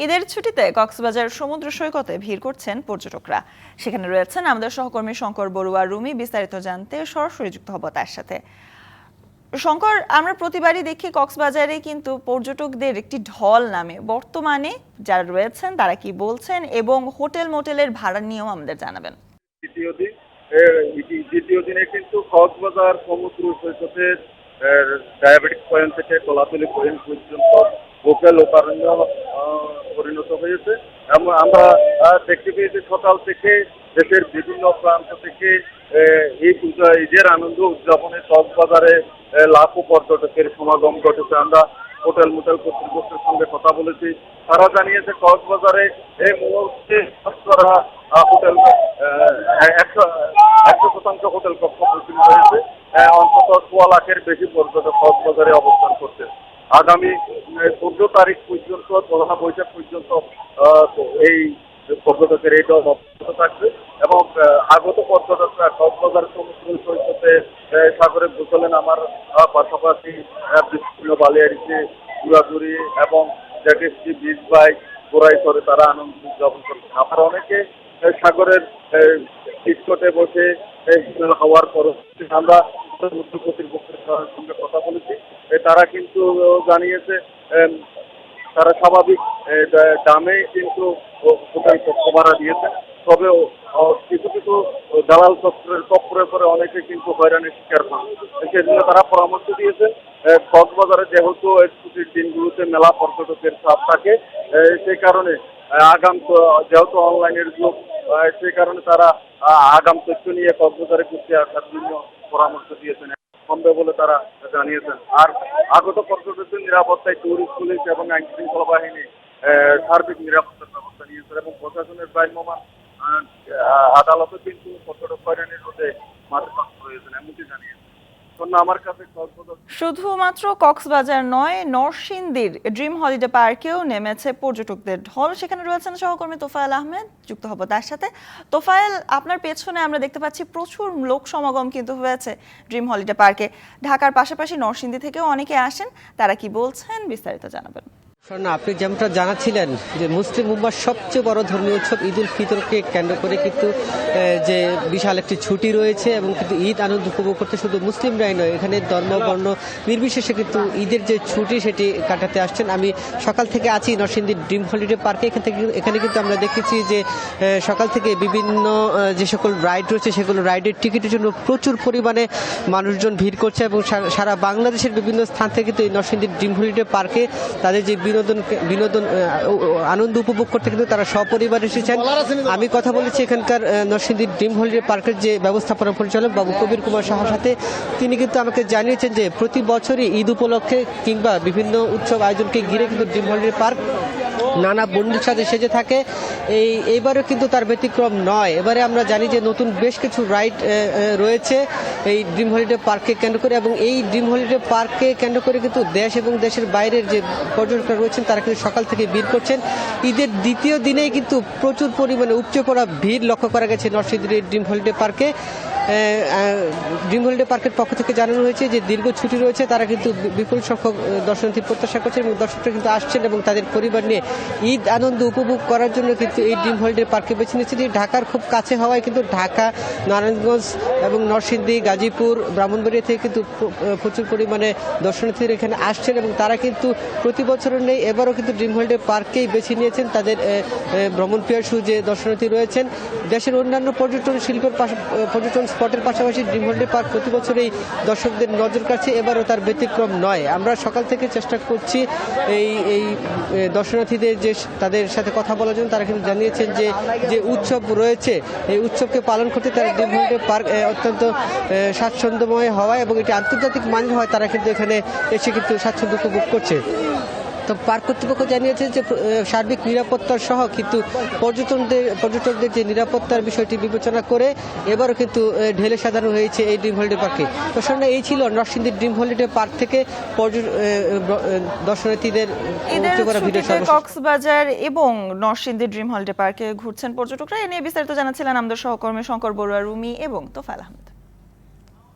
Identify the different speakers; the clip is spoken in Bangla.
Speaker 1: ঈদের ছুটিতে কক্সবাজার সমুদ্র সৈকতে ভিড় করছেন পর্যটকরা। সেখানে রয়েছেন আমাদের সহকর্মী শঙ্কর বড়ুয়া রুমি, বিস্তারিত জানতে সরাসরি যুক্ত হব তার সাথে। শঙ্কর, আমরা প্রতিবারই দেখি কক্সবাজারে কিন্তু পর্যটকদের একটি ঢল নামে। বর্তমানে যারা রয়েছেন, তারা কি বলছেন এবং হোটেল মোটেলের ভাড়া নিয়েও আমাদের জানাবেন।
Speaker 2: দ্বিতীয় দিন দ্বিতীয়- দিনে কিন্তু কক্সবাজার সমুদ্র সৈকতের ডায়াবেটিক পয়েন্ট থেকে কলাতলি পয়েন্ট পর্যন্ত ভোকাল আহ, পরিণত হয়েছে। এবং আমরা দেখতে পেয়েছি সকাল থেকে দেশের বিভিন্ন প্রান্ত থেকে ঈদ উদা- ঈদের আনন্দ উদযাপনে কক্সবাজারে লাখো পর্যটকের সমাগম ঘটেছে। আমরা হোটেল মোটেল কর্তৃপক্ষের সঙ্গে কথা বলেছি। তারা জানিয়েছে কক্সবাজারে এই মুহূর্তে হোটেল একশো একশো শতাংশ হোটেল কক্ষ বুকিং হয়েছে অন্তত সোয়া লাখের বেশি পর্যটক কক্সবাজারে অবস্থান করছে। আগামী চোদ্দ তারিখ পর্যন্ত পয়লা বৈশাখ পর্যন্ত এই পর্যটকের এই দল অব্যাহত থাকবে এবং আগত পর্যটকরা কক্সবাজার সমুদ্র সৈকতে সাগরে গোসলেন আমার পাশাপাশি বিভিন্ন বালিয়াড়িতে ঘোরাঘুরি এবং জ্যাকেটটি বিচ বাইক ঘোরাই করে তারা আনন্দ উদযাপন করছেন আবার অনেকে সাগরের টিকটে বসে হওয়ার পর আমরা কর্তৃপক্ষের সঙ্গে কথা বলেছি। তারা কিন্তু জানিয়েছে তারা স্বাভাবিক দামে কিন্তু হোটেল কক্ষ ভাড়া দিয়েছে। তবে কিছু কিছু দালাল চক্রের চক্রে পরে অনেকে কিন্তু হয়রানির শিকার হন। সেজন্য তারা পরামর্শ দিয়েছে কক্সবাজারে যেহেতু ছুটির দিনগুলোতে মেলা পর্যটকের চাপ থাকে সেই কারণে আগাম যেহেতু অনলাইনের যুগ সেই কারণে তারা আগাম তথ্য নিয়ে কক্সবাজারে ঘুরতে আসার জন্য পরামর্শ দিয়েছেন। সম্ভব বলে তারা জানিয়েছেন। আর আগত পর্যটকদের নিরাপত্তায় টুরিস্ট পুলিশ এবং আইন শৃঙ্খলা বাহিনী সার্বিক নিরাপত্তার ব্যবস্থা নিয়েছেন এবং প্রশাসনের ভ্রাম্যমান আদালতে কিন্তু পর্যটক হয়রানির রোধে মাঠে রয়েছেন এমনটি জানিয়েছেন।
Speaker 1: শুধুমাত্র কক্সবাজার নয়, নরসিংদীর ড্রিম হলিডে পার্কেও নেমেছে পর্যটকদের ঢল। সেখানে রয়েছেন সহকর্মী তোফায়েল আহমেদ, যুক্ত হব তার সাথে। তোফায়েল, আপনার পেছনে আমরা দেখতে পাচ্ছি প্রচুর লোক সমাগম কিন্তু হয়েছে ড্রিম হলিডে পার্কে। ঢাকার পাশাপাশি নরসিংদী থেকেও অনেকে আসেন। তারা কি বলছেন বিস্তারিত জানাবেন।
Speaker 3: স্বর্ণা আপনি যেমনটা জানাচ্ছিলেন যে মুসলিম উম্মার সবচেয়ে বড় ধর্মীয় উৎসব ঈদ উল ফিতরকে কেন্দ্র করে কিন্তু যে বিশাল একটি ছুটি রয়েছে এবং কিন্তু ঈদ আনন্দ উপভোগ করতে শুধু মুসলিমরাই নয় এখানে ধর্ম বর্ণ নির্বিশেষে কিন্তু ঈদের যে ছুটি সেটি কাটাতে আসছেন। আমি সকাল থেকে আছি নরসিংদীর ড্রিম হলিডে পার্কে এখান থেকে এখানে কিন্তু আমরা দেখেছি যে সকাল থেকে বিভিন্ন যে সকল রাইড রয়েছে সেগুলো রাইডের টিকিটের জন্য প্রচুর পরিমাণে মানুষজন ভিড় করছে এবং সারা বাংলাদেশের বিভিন্ন স্থান থেকে কিন্তু এই নরসিংদীর ড্রিম হলিডে পার্কে তাদের যে বিনোদন বিনোদন ও- আনন্দ উপভোগ করতে কিন্তু তারা সপরিবার এসেছেন। আমি কথা বলেছি এখানকার নরসিংদীর ড্রিম হলিডে পার্কের যে ব্যবস্থাপনা পরিচালক বাবু কবির কুমার সাহার সাথে তিনি কিন্তু আমাকে জানিয়েছেন যে প্রতি বছরই ঈদ উপলক্ষে কিংবা বিভিন্ন উৎসব আয়োজনকে ঘিরে কিন্তু ড্রিম হলিডে পার্ক নানা বন্ধুর সাথে সেজে থাকে। এই, এইবারও কিন্তু তার ব্যতিক্রম নয়। এবারে আমরা জানি যে নতুন বেশ কিছু রাইড রয়েছে এই ড্রিম হলিডে পার্ককে কেন্দ্র করে এবং এই ড্রিম হলিডে পার্ককে কেন্দ্র করে কিন্তু দেশ এবং দেশের বাইরের যে পর্যটকরা রয়েছেন, তারা কিন্তু সকাল থেকে ভিড় করছেন। ঈদের দ্বিতীয় দিনেই কিন্তু প্রচুর পরিমাণে উপচে পড়া ভিড় লক্ষ্য করা গেছে নরসিংদীর ড্রিম হলিডে পার্কে। ড্রিম হলিডে পার্কের পক্ষ থেকে জানানো হয়েছে যে দীর্ঘ ছুটি রয়েছে, তারা কিন্তু বিপুল সংখ্যক দর্শনার্থী প্রত্যাশা করছেন এবং দর্শকরা কিন্তু আসছেন এবং তাদের পরিবার নিয়ে ঈদ আনন্দ উপভোগ করার জন্য কিন্তু এই ড্রিম হলিডে পার্কে বেছে নিয়েছে। যে ঢাকার খুব কাছে হওয়ায় কিন্তু ঢাকা, নারায়ণগঞ্জ এবং নরসিংদী, গাজীপুর, ব্রাহ্মণবাড়িয়া থেকে কিন্তু প্রচুর পরিমাণে দর্শনার্থীরা এখানে আসছেন এবং তারা কিন্তু প্রতি বছরের নেই, এবারও কিন্তু ড্রিম হলিডে পার্কেই বেছে নিয়েছেন তাদের ভ্রমণ পিয়াসু যে দর্শনার্থী রয়েছেন। দেশের অন্যান্য পর্যটন শিল্পের পর্যটন স্পটের পাশাপাশি ড্রিম হলিডে পার্ক প্রতি বছরেই দর্শকদের নজর কাটছে এবারও তার ব্যতিক্রম নয়। আমরা সকাল থেকে চেষ্টা করছি এই এই দর্শনার্থীদের যে তাদের সাথে কথা বলার জন্য। তারা কিন্তু জানিয়েছেন যে যে উৎসব রয়েছে, এই উৎসবকে পালন করতে তারা ড্রিম হলিডে পার্ক অত্যন্ত স্বাচ্ছন্দ্যময় হওয়ায় এবং এটি আন্তর্জাতিক মানের হয়, তারা কিন্তু এখানে এসে কিন্তু স্বাচ্ছন্দ্য উপভোগ করছে। তো পার্ক কর্তৃপক্ষ জানিয়েছে যে সার্বিক নিরাপত্তা সহ কিন্তু পর্যটনদের পর্যটকদের যে নিরাপত্তার বিষয়টি বিবেচনা করে এবারও কিন্তু ঢেলে সাজানো হয়েছে এই ড্রিম হলিডে পার্কে তো শোনা এই ছিল নরসিংদীর ড্রিম হলিডে পার্ক থেকে দর্শনার্থীদের
Speaker 1: কক্সবাজার এবং নরসিংদী ড্রিম হলিডে পার্কে ঘুরছেন পর্যটকরা। এ নিয়ে বিস্তারিত জানাচ্ছিলেন আমাদের সহকর্মী শঙ্কর বড়ুয়া রুমি এবং তোফায়েল আহমেদ।